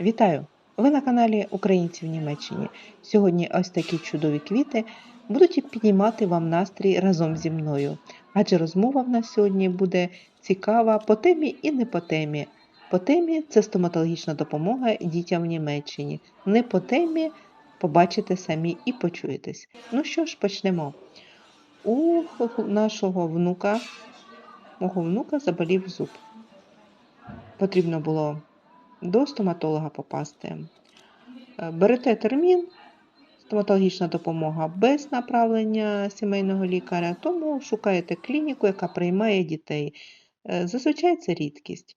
Вітаю! Ви на каналі Українці в Німеччині. Сьогодні ось такі чудові квіти будуть піднімати вам настрій разом зі мною. Адже розмова в нас сьогодні буде цікава по темі і не по темі. По темі це стоматологічна допомога дітям в Німеччині. Не по темі побачите самі і почуєтесь. Ну що ж, почнемо. У нашого внука, мого внука заболів зуб. Потрібно було до стоматолога попасти. Е, Берете термін, стоматологічна допомога без направлення сімейного лікаря, тому шукаєте клініку, яка приймає дітей. Е, Зазвичай це рідкість.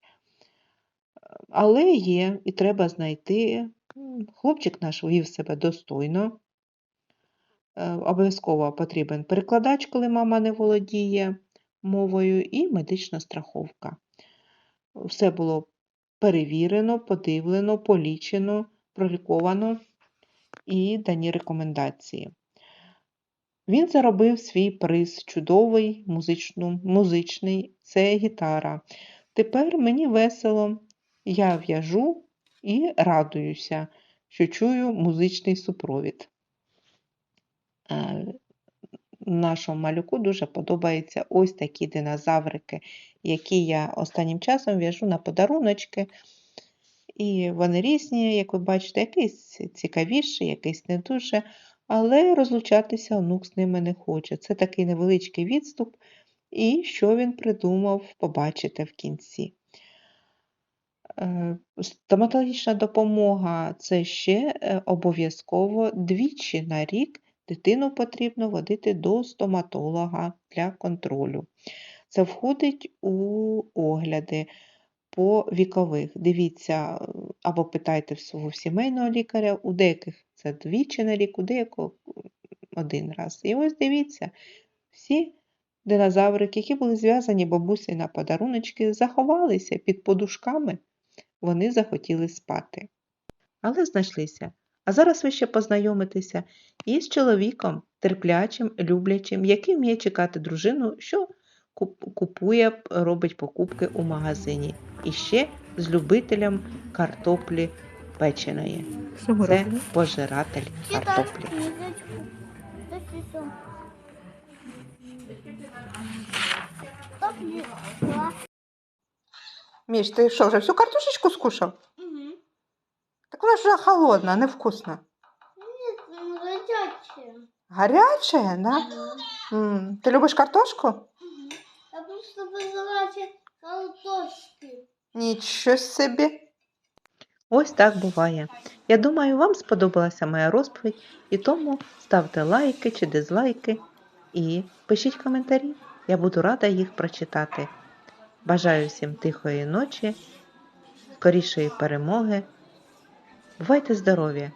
Але є і треба знайти. Хлопчик наш вів себе достойно. Е, Обов'язково потрібен перекладач, коли мама не володіє мовою, і медична страховка. Все було перевірено, подивлено, полічено, проліковано і дані рекомендації. Він заробив свій приз чудовий, музичну, музичний, це гітара. Тепер мені весело, я в'яжу і радуюся, що чую музичний супровід. Нашому малюку дуже подобаються ось такі динозаврики, які я останнім часом в'яжу на подаруночки. І вони різні, як ви бачите, якийсь цікавіший, якийсь не дуже, але розлучатися онук з ними не хоче. Це такий невеличкий відступ, і що він придумав, побачите в кінці. Е, Стоматологічна допомога це ще е, обов'язково двічі на рік дитину потрібно водити до стоматолога для контролю. Це входить у огляди по вікових. Дивіться або питайте в свого сімейного лікаря, у деяких це двічі на рік, у деякого один раз. І ось дивіться, всі динозаврики, які були зв'язані бабусею на подаруночки, заховалися під подушками, вони захотіли спати. Але знайшлися. А зараз ви ще познайомитеся із чоловіком, терплячим, люблячим, який вміє чекати дружину, що купує, робить покупки у магазині. І ще з любителем картоплі печеної. Це пожиратель картоплі. Міш, ти що, вже всю картошечку скушав? Так вона ж вже холодна, невкусна. Гаряче, да? М, Ти любиш картошку? Я просто вызывайте картошки. Нічого собі. Ось так буває. Я думаю, вам сподобалася моя розповідь, і тому ставте лайки чи дизлайки і пишіть коментарі. Я буду рада їх прочитати. Бажаю всім тихої ночі, скорішої перемоги. Бувайте здорові!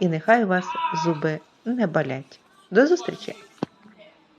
І нехай вас зуби не болять. До зустрічі!